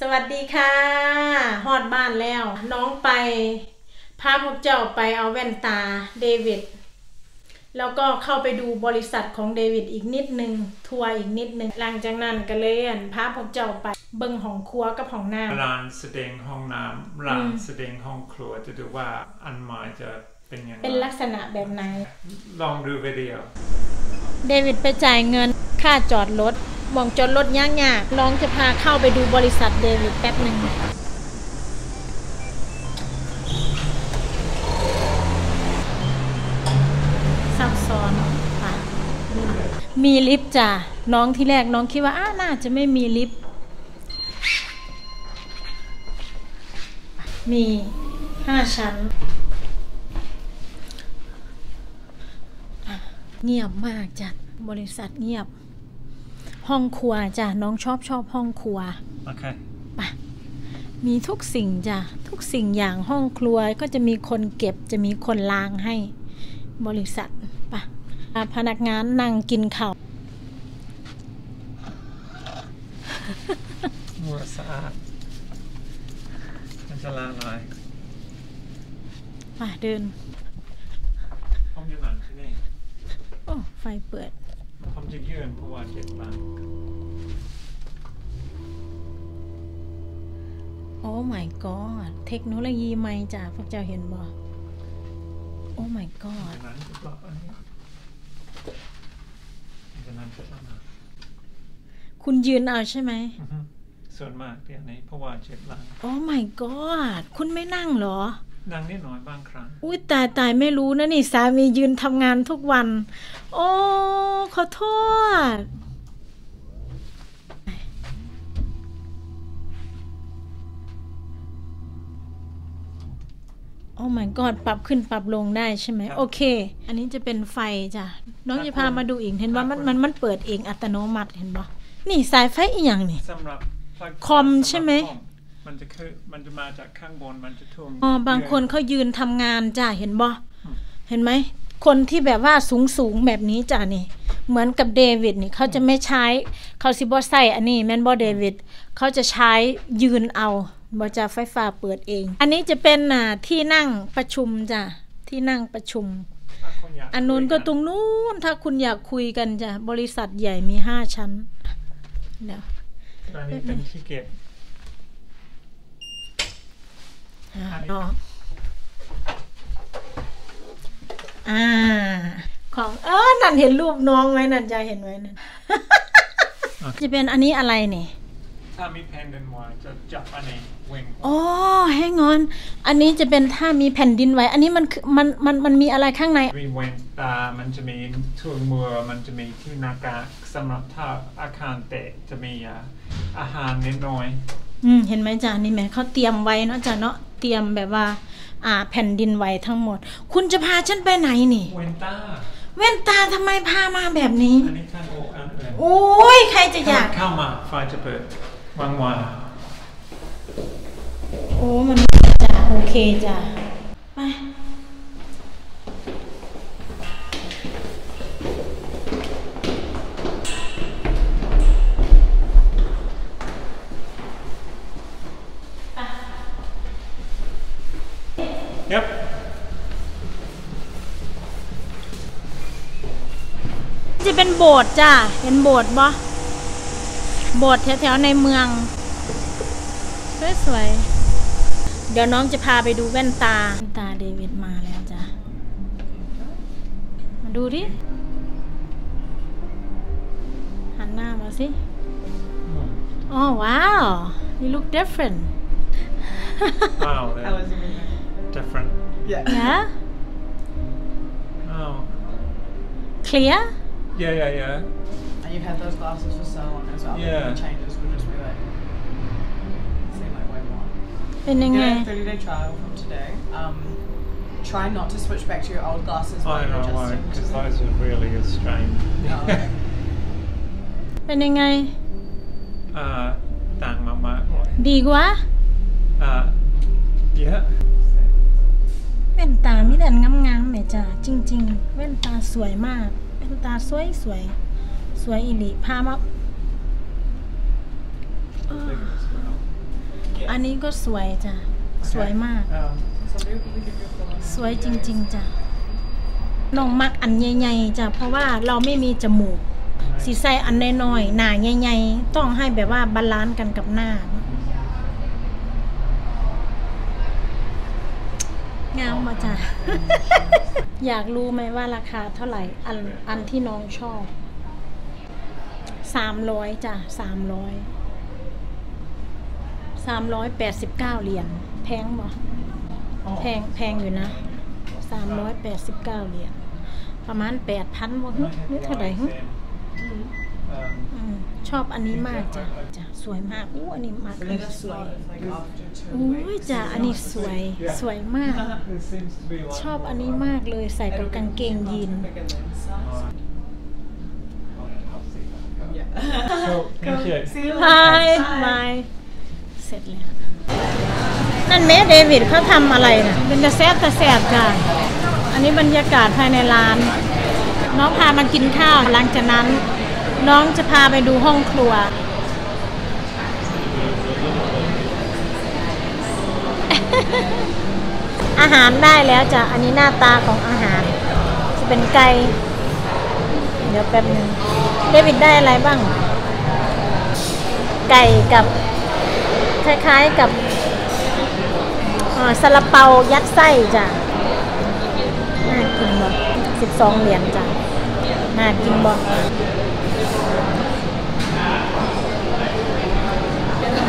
สวัสดีค่ะฮอดบ้านแล้ว น้องไปพาพวกเจ้าไปเอาแว่นตาเดวิดแล้วก็เข้าไปดูบริษัทของเดวิดอีกนิดนึง ทัวร์อีกนิดนึง หลังจากนั้นก็เลยอั่นพาพวกเจ้าไปเบิ่งห้องครัวกับห้องน้ำร้านแสดงห้องน้ำร้านแสดงห้องครัวจะดูว่าอันใหม่จะเป็นยังไงเป็นลักษณะแบบไหน ลองดูวิดีโอเดวิดไปจ่ายเงินค่าจอดรถ มองจอดรถยากๆลองจะพาเข้าไปดูบริษัทเดวิดแป๊บหนึ่งซับซ้อนอะมีลิฟต์จ้ะน้องที่แรกน้องคิดว่าอ้าน่าจะไม่มีลิฟต์มีห้าชั้น เงียบมากจ้ะบริษัทเงียบ ห้องครัวจ้ะน้องชอบชอบห้องครัวโอเคมีทุกสิ่งจ้ะทุกสิ่งอย่างห้องครัวก็จะมีคนเก็บจะมีคนล้างให้บริษัทปะอะพนักงานนั่งกินข้าวมัวสะอาดมันจะละลายมาเดินผมจะนั่งที่นี่โอ้ไฟเปิด ผมจะยืนเพราะว่าเจ็บหลังโอ้ my god เทคโนโลยีใหม่จ้ะพวกเจ้าเห็นบ่โอ้ my ดั god งนั้นจะปรับอันนี้ดังนั้นจะต้องมาคุณยืนเอาใช่ไหมอือฮึส่วนมากเดี๋ยวนี้เพราะว่าเจ็บหลังโอ้ my god คุณไม่นั่งเหรอ นั่งนิดหน่อยบางครั้ง อุ้ยตายตายไม่รู้นะนี่สามียืนทำงานทุกวัน โอ้ขอโทษโอ้ my god ปรับขึ้นปรับลงได้ใช่ไหมครับโอเค อันนี้จะเป็นไฟจ้ะ น้องจะพามาดูอีกเห็นว่ามันมันมันเปิดเองอัตโนมัติเห็นบ่นี่สายไฟอีกอย่างนี่สำหรับ plug คอมใช่ไหมสำรับคอ มันจะคือมันจะมาจากข้างบนมันจะท่วงอ๋อบางคนเขายืนทำงานจ้ะเห็นบ่เห็นไหมคนที่แบบว่าสูงสูงๆแบบนี้จ้ะนี่ เหมือนกับเดวิดนี่เขาจะไม่ใช้เขาสิบ่ใส่อันนี้แม่นบ่เดวิดเขาจะใช้ยืนเอาบ่จะไฟฟ้าเปิดเอง อันนี้จะเป็นอ่าที่นั่งประชุมจ้ะที่นั่งประชุมถ้าคนอยากอันนู้นก็ตรงคุยนู้นถ้าคุณอยากคุยกันจ้ะบริษัทใหญ่มีห้าชั้นเดี๋ยวกันอันนี้เป็นที่เก็บ อ่าเนาะอ่า ของเออนั่นเห็นรูปน้องไหมนั่นจะเห็นไหมนั่นจะเป็นอันนี้อะไรเนี่ยถ้ามีแผ่นดินไหวจะจับอันนี้เวงอ๋อแฮงอน อันนี้จะเป็นถ้ามีแผ่นดินไหวอันนี้มันคือมันมันมันมีอะไรข้างในมีเวงตา มันจะมีทั่วมือมันจะมีที่หนากากสำหรับถ้าอาคารเตะจะมีอ่าอาหารนิดหน่อย อืมเห็นไหมจ้ะนี่แหม่เขาเตรียมไว้เนาะจ้ะเนาะ เตรียมแบบว่า อ่า แผ่นดินไหวทั้งหมด คุณจะพาฉันไปไหนนี่ เวนตาแว่นตาทำไมพามาแบบนี้ อันนี้ข้างโอกอันอื่นโอ้ยใครจะอยาก เข้ามาไฟจะเปิดวางวันโอ้มันจ้ะโอเคจ้ะไป จะเป็นโบสถ์จ้ะ เห็นโบสถ์บ่โบสถ์แถวๆในเมือง สวยๆ เดี๋ยวน้องจะพาไปดูแว่นตาแว่นตาเดวิดมาแล้วจ้ะ มาดูดิ หันหน้ามาสิอ๋อว้าว you look different ว้าว I was amazing. different Yeah. yeah oh clear yeah yeah yeah And you've had those glasses for so long as well. Yeah. The changes would just be like seem like way more. เป็นยัง You ไง get a 30 day trial from today. Um, try not to switch back to your old glasses I while don't you're know why adjusting to because them. those are really strange Oh, okay. เป็นยังไงอ่าต่างมากๆเลยดีกว่าอ่าเยอะแว่นตามีแต่งามๆแม่จ้าจริง ๆ แว่นตาสวยมาก แว่นตาสวยสวยๆสวยอีหลีพามา big as well อันนี้ก็สวยจ้ะ สวยมาก Um, Somebody will give you a call. สวยจริง ๆจ้ะน้องมักอันใหญ่ๆจ้ะเพราะว่าเราไม่มีจมูกสีใส่อันน้อยๆหน้าใหญ่ๆต้องให้แบบว่าบาลานซ์กันกับหน้า งามมาจ้ะ อยากรู้ไหมว่าราคาเท่าไหร่ อันอันที่น้องชอบสามร้อยจ้ะสามร้อยสามร้อยแปดสิบเก้าเหรียญแพงบ่ oh, แพงแพงอยู่นะสามร้อยแปดสิบเก้าเหรียญประมาณแปดพันบ่ฮึนี่เท่าไหร่ฮึ Um, อืมช อบอันนี้มากจ้ะจ้ะสวยมากอู้อันนี้มาก But เลย then สวย start like after two อุ้ย weeks. จ้ะอันนี้สวยสวยมาก there seems to be like ชอบอันนี้มากเลยใส่กับกางเกงยีน Bigger than size. Yeah. Cool, thank you. See you บายบายเสร็จแล้วนั่นแม่เดวิดเขาทำอะไรนะเป็นตะแซบตะแซบจ้ะอันนี้บรรยากาศภายในร้าน น้องพามากินข้าวหลังจากนั้น น้องจะพาไปดูห้องครัว อาหารได้แล้วจ้ะ อันนี้หน้าตาของอาหาร จะเป็นไก่ เดี๋ยวแป๊บนึงเดวิดได้อะไรบ้าง ไก่กับคล้ายๆกับซาลาเปายัดไส้จ้ะ น่ากินบ่สิบสองเหรียญจ้ะ น่ากินบ่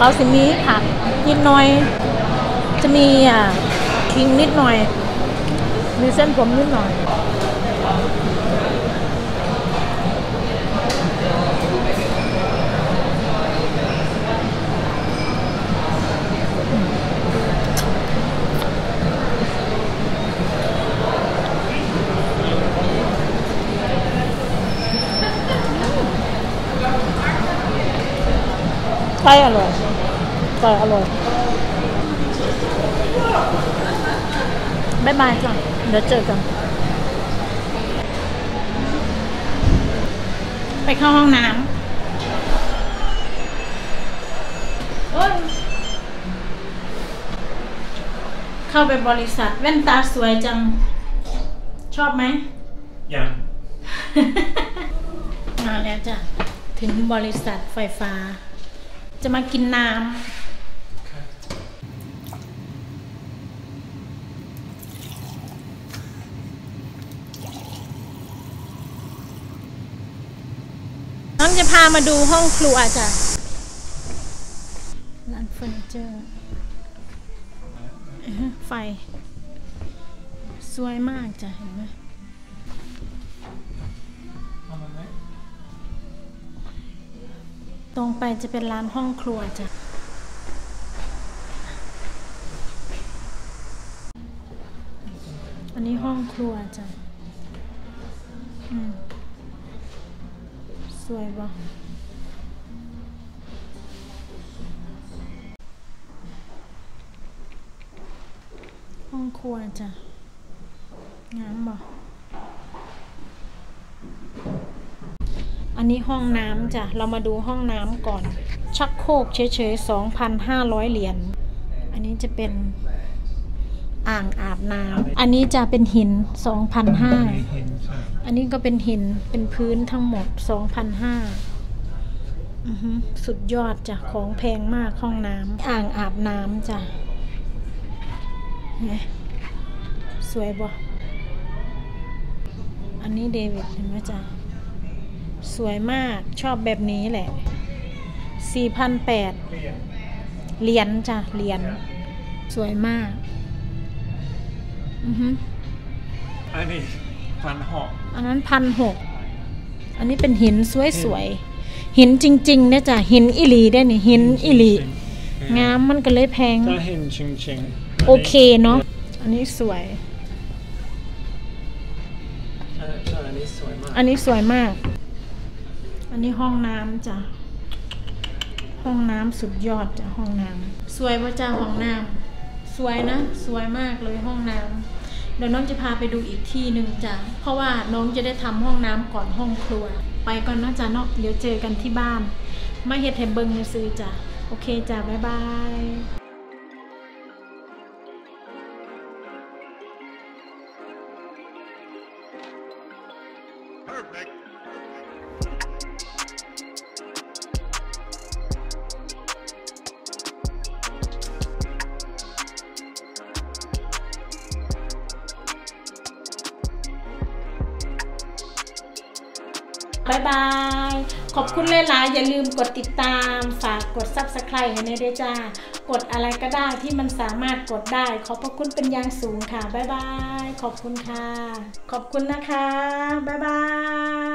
เขาสิมีผักนิดหน่อย จะมีอะคิงนิดหน่อย มีเส้นผมนิดหน่อย ไก่อร่อยไก่อร่อยบ๊ายบายจ้ะเดี๋ยวเจอกัน ไปเข้าห้องน้ำโอ๊ยเข้าไปบริษัทแว่นตาสวยจัง ชอบไหม Yeah. มาแล้วจ้ะ ถึงบริษัทไฟฟ้า จะมากินน้ำน้องจะพามาดูห้องครัวจ้ะร้านเฟอร์นิเจอร์ ไฟ สวยมากจ้ะเห็นไหม ตรงไปจะเป็นร้านห้องครัวจ้ะอันนี้ห้องครัวจ้ะอืมสวยบ่ห้องครัวจ้ะงามบ่ อันนี้ห้องน้ำจ้ะ เรามาดูห้องน้ำก่อน ชักโครกเฉยๆ 2,500 เหรียญ อันนี้จะเป็นอ่างอาบน้ำ อันนี้จะเป็นหิน 2,500 อันนี้ก็เป็นหิน เป็นพื้นทั้งหมด 2,500 สุดยอดจ้ะ ของแพงมากห้องน้ำ อ่างอาบน้ำจ้ะ สวยบ่อันนี้เดวิดเห็นไหมจ้ะ สวยมากชอบแบบนี้แหละ4,800เหรียญจ้ะเหรียญสวยมาก อือฮึอันนี้ฟันหอกอันนั้นพันหกอันนี้เป็นหินสวยๆหินจริงๆนะจ้ะหินอิลีได้นี่หินอิลีงามมันก็เลยแพงถ้าเห็นจริงๆโอเคเนาะอันนี้สวยใช่ใช่อันนี้สวยมาก อันนี้ห้องน้ำจ้ะ ห้องน้ำสุดยอดจ้ะห้องน้ำสวยว่าจ้ะห้องน้ำสวยนะ สวยมากเลยห้องน้ำเดี๋ยวน้องจะพาไปดูอีกที่หนึ่งจ้ะ เพราะว่าน้องจะได้ทำห้องน้ำก่อนห้องครัว ไปก่อนเนาะจ้ะเนาะเดี๋ยวเจอกันที่บ้าน มาเฮ็ดให้เบิ่งซื้อจ้ะ โอเคจ้ะบ๊ายบาย บายบาย ขอบคุณหลายๆอย่าลืมกดติดตาม ฝากกด subscribe ให้ในด้วยจ้า กดอะไรก็ได้ที่มันสามารถกดได้ ขอบพระคุณเป็นอย่างสูงค่ะ บ๊ายบาย ขอบคุณค่ะ ขอบคุณนะคะ บ๊ายบาย